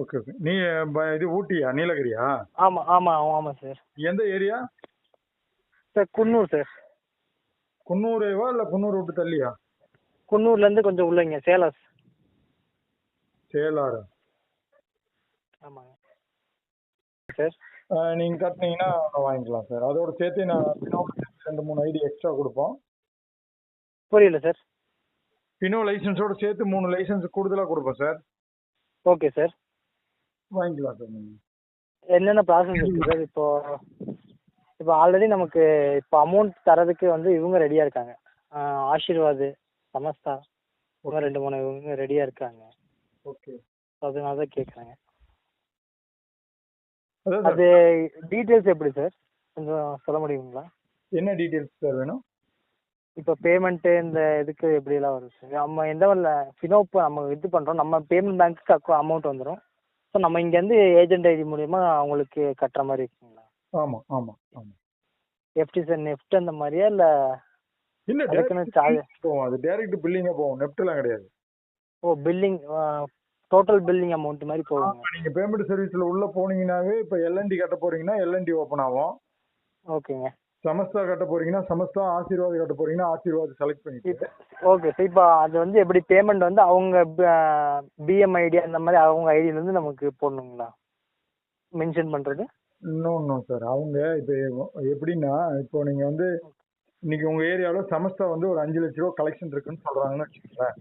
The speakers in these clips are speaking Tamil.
ஓகே ஓகே நீ இது ஊட்டியா? நீலகிரியா? ஆமாம் ஆமாம் ஆமாம் சார் எந்த ஏரியா? சார் குன்னூர் சார் குன்னூரேவா இல்ல குன்னூர் விட்டு தள்ளியா? குன்னூர்லேருந்து கொஞ்சம் உள்ளங்க சேலம் சேலாறு ஆமாங்க. சார் நீங்க கட்டினீங்கன்னா வாங்கிக்கலாம் சார் அதோட சேர்த்து நான் ரெண்டு மூணு ஐடி எக்ஸ்ட்ரா கொடுப்போம். புரியல சார் பினோ லைசன்ஸோட சேர்த்து மூணு லைசன்ஸ் கூடுதலா கொடுப்போம் சார் ஓகே சார் வாங்கிக்கலாம் சார் என்னென்ன ப்ராசஸ் இருக்குது சார் இப்போ இப்போ ஆல்ரெடி நமக்கு இப்போ அமௌண்ட் தரதுக்கு வந்து இவங்க ரெடியாக இருக்காங்க. ஆஹ் ஆசீர்வாத் சமஸ்தா இவங்க ரெண்டு மூணு இவங்க ரெடியாக இருக்காங்க. ஓகே அதனால தான் கேட்குறாங்க அது டீட்டெயில்ஸ் எப்படி சார் கொஞ்சம் சொல்ல முடியுங்களா? என்ன டீட்டெயில்ஸ் சார் வேணும்? இப்போ பேமெண்ட்டு இந்த இதுக்கு எப்படிலாம் வரும் சார் நம்ம எந்த வரல ஃபினோப் நம்ம இது பண்ணுறோம் நம்ம பேமெண்ட் பேங்க்கு அமௌண்ட் வந்துடும் ஸோ நம்ம இங்கேருந்து ஏஜென்ட் ஐடி மூலிமா அவங்களுக்கு கட்டுற மாதிரி இருக்குங்களா? ஆமா ஆமா ஆமா. எஃப்டி சார் நெஃப்ட் அந்த மாதிரியா இல்லை இல்ல அதுக்குன்னு charge- போகும் அது டைரக்ட் பில்லிங்கா போகும் நெப்ட்லாம் கிடையாது. ஓ பில்லிங் டோட்டல் பில்லிங் அமௌண்ட் மாதிரி போகுங்க. ஆமா, நீங்க பேமெண்ட் சர்வீஸ்ல உள்ள போனீங்கன்னாவே இப்ப எல்என்டி கட்ட போறீங்கன்னா எல்என்டி ஓபன் ஆகும். ஓகேங்க. சமஸ்தா கட்ட போறீங்கன்னா சமஸ்தா ஆசீர்வாத் கட்ட போறீங்கன்னா ஆசீர்வாத் செலக்ட் பண்ணிட்டு ஓகே சார் இப்போ அது வந்து எப்படி பேமெண்ட் வந்து அவங்க பிஎம் ஐடி அந்த மாதிரி அவங்க ஐடியிலேருந்து நமக்கு போடணுங்களா? மென்ஷன் பண்ணுறது இன்னொன்னு சார் அவங்க இப்போ எப்படின்னா இப்போ நீங்க வந்து இன்னைக்கு உங்க ஏரியாவில் சமஸ்தா வந்து ஒரு அஞ்சு லட்ச ரூபா கலெக்ஷன் இருக்குன்னு சொல்றாங்கன்னு வச்சுக்கோங்களேன்.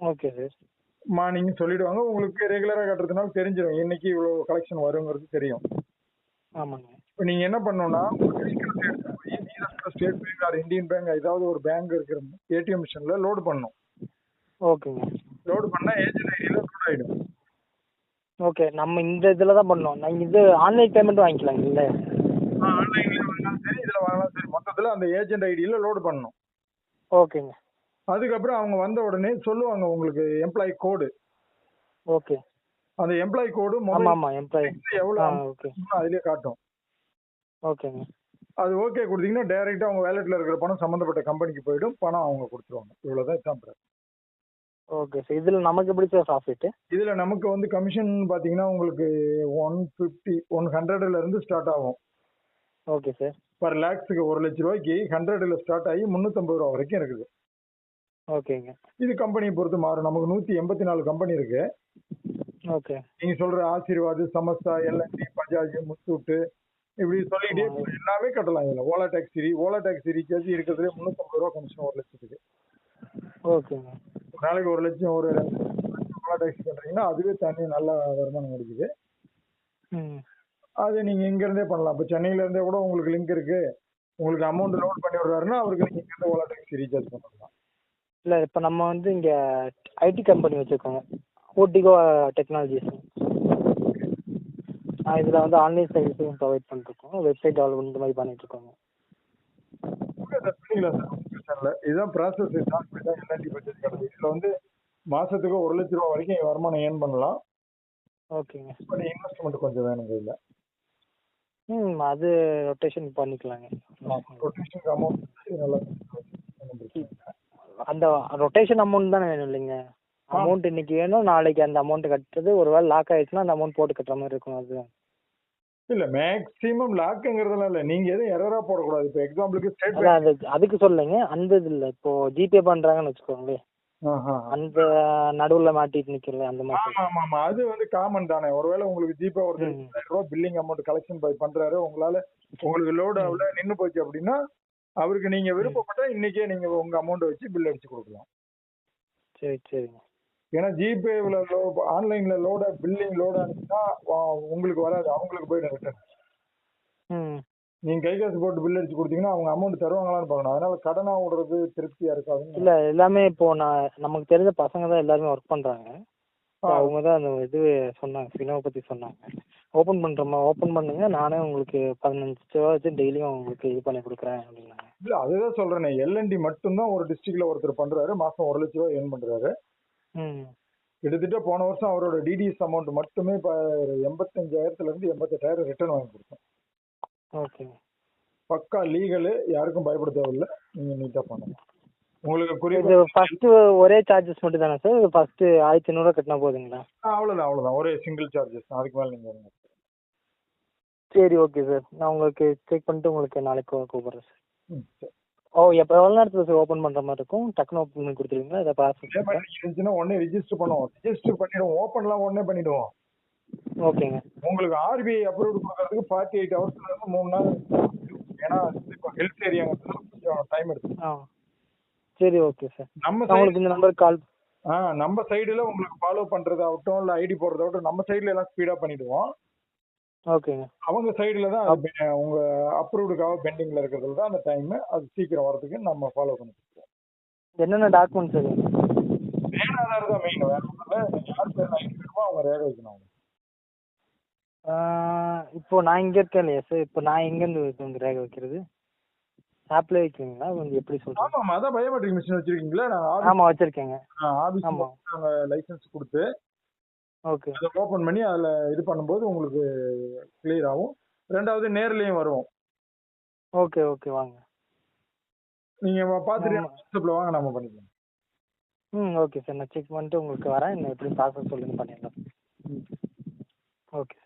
ஓகே சார் மார்னிங் சொல்லிடுவாங்க. உங்களுக்கு ரெகுலரா கட்டுறதுனால தெரிஞ்சிடும் இன்னைக்கு இவ்வளவு கலெக்ஷன் வருங்கிறது தெரியும். ஆமாங்க. இப்போ நீங்க என்ன பண்ணணும்னா State Bank or Indian Bank ஏதாவது ஒரு பேங்க் இருக்கிற ஏடிஎம் மிஷின்ல லோடு பண்ணணும் ஓகேங்க லோடு பண்ணா ஏஜென்ட் ஐடியில லோட் ஆயிடும். ஓகே நம்ம இந்த இதில் தான் பண்ணோம். நான் இது ஆன்லைன் பேமெண்ட் வாங்கிக்கலாங்க இல்லை? ஆன்லைன்ல வாங்கினாலும் சரி இதுல வாங்கினாலும் சரி. மொத்தத்துல அந்த ஏஜென்ட் ஐடியில லோடு பண்ணணும் ஓகேங்க அதுக்கப்புறம் அவங்க வந்த உடனே சொல்லுவாங்க உங்களுக்கு எம்ப்ளாயி கோடு ஓகே அந்த எம்ப்ளாயி கோடு ஆமாம் ஆமாம். எம்ப்ளாயி எவ்வளவு ஓகே அதுலயே காட்டும். ஓகேங்க. அது ஓகே கொடுத்தீங்கன்னா டைரக்டா அவங்க வேலெட்ல இருக்கிற பணம் சம்பந்தப்பட்ட கம்பெனிக்கு போயிடும். பணம் அவங்க கொடுத்துருவாங்க. இவ்வளவுதான் இதான் process. Okay sir. இதில் நமக்கு எப்படி சார் ப்ராஃபிட்டு இதுல நமக்கு வந்து கமிஷன் பாத்தீங்கன்னா உங்களுக்கு ஒன் பிப்டி ஒன் ஹண்ட்ரட்ல இருந்து ஸ்டார்ட் ஆகும். Okay sir. பர் லேக்ஸுக்கு ஒரு லட்ச ரூபாய்க்கு ஹண்ட்ரட்ல ஸ்டார்ட் ஆகி முந்நூற்றம்பது ரூபா வரைக்கும் இருக்குது. ஓகேங்க. இது கம்பெனியை பொறுத்து மாறும். நமக்கு நூத்தி எண்பத்தி நாலு கம்பெனி இருக்கு. ஓகே. நீங்க சொல்ற ஆசீர்வாத் சமஸ்தா எல்என்டி பஜாஜ் முத்தூட்டு இப்படி சொல்லிட்டே. எல்லாமே கட்டலாம் இதுல. Ola taxi Ola taxi recharge இருக்கிறதுலே முந்நூற்றம்பது ரூபா கமிஷன் ஒரு லட்சத்துக்கு. ஓகேங்க ஒரு நாளைக்கு ஒரு லட்சம் ஒரு ஓலா டாக்ஸி பண்றீங்கன்னா அதுவே தனி நல்ல வருமானம் கிடைக்குது. ம். அது நீங்க இங்க இருந்தே பண்ணலாம். இப்போ சென்னையில இருந்தே கூட உங்களுக்கு லிங்க் இருக்கு. உங்களுக்கு அமௌண்ட் லோட் பண்ணி விடுறாருன்னா அவருக்கு நீங்க இங்க இருந்து ஓலா டாக்ஸி ரீசார்ஜ் பண்ணலாம் இல்லை இப்போ நம்ம வந்து இங்கே ஐடி கம்பெனி வச்சுருக்கோங்க. ஓட்டிகோ டெக்னாலஜிஸ் இதில் வந்து ஆன்லைன் சர்வீஸும் ப்ரொவைட் பண்ணிருக்கோம். வெப்சைட் டெவலப்மெண்ட் இந்த மாதிரி பண்ணிட்டு இருக்கோங்க. ஓகே சார் பண்ணிக்கலாம் சார் ஒண்ணும் பிரச்சனை இல்லை இதுதான் ப்ராசஸ் பட்ஜெட் கிடையாது இதுல வந்து மாசத்துக்கு ஒரு லட்ச ரூபா வரைக்கும் வருமானம் ஏர்ன் பண்ணலாம். ஓகேங்க. பட் இன்வெஸ்ட்மெண்ட் கொஞ்சம் வேணும் இதுல. ம் அது ரொட்டேஷன் பண்ணிக்கலாங்க. ரொட்டேஷனுக்கு அமௌண்ட் நல்லா. அந்த ரொட்டேஷன் அமௌண்ட் தானே வேணும் இல்லைங்க? அமௌண்ட் இன்னைக்கு வேணும் நாளைக்கு அந்த அமௌண்ட் கட்டுறது ஒரு வேளை லாக் ஆயிடுச்சுன்னா அந்த அமௌண்ட் போட்டு கட்டுற மாதிரி இருக்கும் அது. இல்ல மேக்ஸிமம் லாக்குங்கிறதுலாம் இல்ல. நீங்க எதுவும் எரரா போடக்கூடாது. இப்போ எக்ஸாம்பிளுக்கு ஸ்டேட் அது அதுக்கு சொல்லலைங்க அந்த இது இல்லை. இப்போ ஜிபே பண்ணுறாங்கன்னு வச்சுக்கோங்களேன். அந்த நடுவில் மாட்டிட்டு நிற்கல அந்த மாதிரி ஆமா ஆமா அது வந்து காமன் தானே. ஒருவேளை உங்களுக்கு ஜிபே ஒரு ரூபாய் பில்லிங் அமௌண்ட் கலெக்ஷன் பை பண்றாரு உங்களால உங்களுக்கு லோடு ஆகல நின்னு போச்சு அப்படின்னா அவருக்கு நீங்க விருப்பப்பட்டா இன்னைக்கே நீங்க உங்க அமௌண்ட் வச்சு பில் அடிச்சு கொடுக்கலாம். சரி சரிங்க. ஏன்னா ஜிபேவில் லோ ஆன்லைன்ல லோட பில்லிங் லோட் ஆனிச்சுன்னா உங்களுக்கு வராது. அவங்களுக்கு போயிடும் ரிட்டர்ன் நீங்க கை காசு போட்டு பில் அடிச்சு கொடுத்தீங்கன்னா அவங்க அமௌண்ட் தருவாங்களான்னு பார்க்கணும். அதனால கடனா விடுறது திருப்தியா இருக்காதுன்னு இல்லை எல்லாமே இப்போ நான் நமக்கு தெரிஞ்ச பசங்க தான் எல்லாருமே ஒர்க் பண்ணுறாங்க ஆ. அவங்க தான் அந்த இது சொன்னாங்க ஃபினோவை பற்றி சொன்னாங்க. ஓப்பன் பண்ணுறோமா ஓப்பன் பண்ணுங்க. நானே உங்களுக்கு பதினஞ்சு ரூபா வச்சு டெய்லியும் உங்களுக்கு இது பண்ணி கொடுக்குறேன் அப்படின்னாங்க. இல்ல அதுதான் சொல்றேனே. எல்என்டி மட்டும்தான் ஒரு டிஸ்ட்ரிக்ட்ல ஒருத்தர் பண்றாரு. மாசம் ஒரு லட்ச ரூபாய் ஏர்ன் பண்றாரு. கிட்டத்தட்ட போன வருஷம் அவரோட டிடிஎஸ் அமௌண்ட் மட்டுமே இப்போ எண்பத்தஞ்சாயிரத்துல இருந்து எண்பத்தெட்டாயிரம் ரிட்டர்ன் வாங்கி கொடுத்தோம். ஓகேங்க பக்கா லீகலு யாருக்கும் பயப்பட தேவையில்ல. நீங்க நீட்டா பண்ணலாம் உங்களுக்கு இது குறிப்பா ஃபர்ஸ்ட் ஒரே சார்ஜஸ் மட்டும் தானே சார் ஃபர்ஸ்ட் ஆயிரத்தி ஐநூறுவா கட்டினா போதுங்களா? அவ்வளவுதான் அவ்வளவுதான். ஒரே சிங்கிள் சார்ஜஸ் அதுக்கு மேல நீங்க வருங்க சரி ஓகே சார் நான் உங்களுக்கு செக் பண்ணிட்டு உங்களுக்கு நாளைக்கு கூப்பிடுறேன் சார் ம், சரி. ஓ எப்போ எவ்வளோ நேரத்தில் சார் ஓப்பன் பண்ணுற மாதிரி இருக்கும்? டக்குனு ஓப்பன் பண்ணி கொடுத்துருவீங்களா? இதை மாதிரி இருந்துச்சுன்னா உடனே ரிஜிஸ்டர் பண்ணுவோம். ரிஜிஸ்டர் பண்ணிடுவோம் ஓப்பன்லாம் உடனே பண்ணிடுவோம். ஓகேங்க உங்களுக்கு ஆர்பிஐ அப்ரூவ் கொடுக்கறதுக்கு ஃபார்ட்டி எயிட் ஹவர்ஸ்ல இருந்து மூணு நாள் ஏன்னா இப்போ ஹெல்த் ஏரியாங்கிறதுனால கொஞ்சம் டைம் எடுக்கும். ஆ. சரி ஓகே சார் நம்ம உங்களுக்கு இந்த நம்பருக்கு கால் ஆ நம்ம சைடுல உங்களுக்கு ஃபாலோ பண்றதாகட்டும் இல்ல ஐடி போடுறதாகட்டும் நம்ம சைடுல எல்லாம் ஸ்பீடா பண்ணிடுவோம். ஓகேங்க. அவங்க சைடுல தான் அது பெ- உங்க அப்ரூவ்டுக்காக பெண்டிங்ல இருக்கிறதுல தான் அந்த டைம் அது சீக்கிரம் வரதுக்கு நம்ம ஃபாலோ பண்ணிக்கிறோம் என்னென்ன டாக்குமெண்ட்ஸ் சார் பேன் ஆதார் தான் மெயின் வேற ஒன்றும் இல்லை. யார் வேணுமோ அவங்க ரேக வைக்கணும். இப்போ நான் இங்கே இருக்கேன் இல்லையா சார் இப்போ நான் எங்கேருந்து வந்து ரேக வைக்கிறது? ஆப்ல வைக்கிறீங்களா? கொஞ்சம் எப்படி சொல்கிறேன் ஆமா ஆமா அதான் பயோமெட்ரிக் மிஷின் வச்சிருக்கீங்களா? ஆபீஸ் ஆமாம் வச்சுருக்கேங்க. ஆபீஸ் ஆமா. நாங்க லைசன்ஸ் கொடுத்து ஓகே. அதை ஓபன் பண்ணி அதுல இது பண்ணும்போது உங்களுக்கு கிளியர் ஆகும். ரெண்டாவது நேர்லயும் வரும். ஓகே ஓகே வாங்க. நீங்க பார்த்துட்டு ஆமா. வாட்ஸ்அப்ல வாங்க நம்ம பண்ணிக்கலாம். ம் ஓகே சார். நான் செக் பண்ணிட்டு உங்களுக்கு வரேன். என்ன எப்படி ப்ராசஸ் சொல்லுங்க பண்ணிடலாம். ஓகே.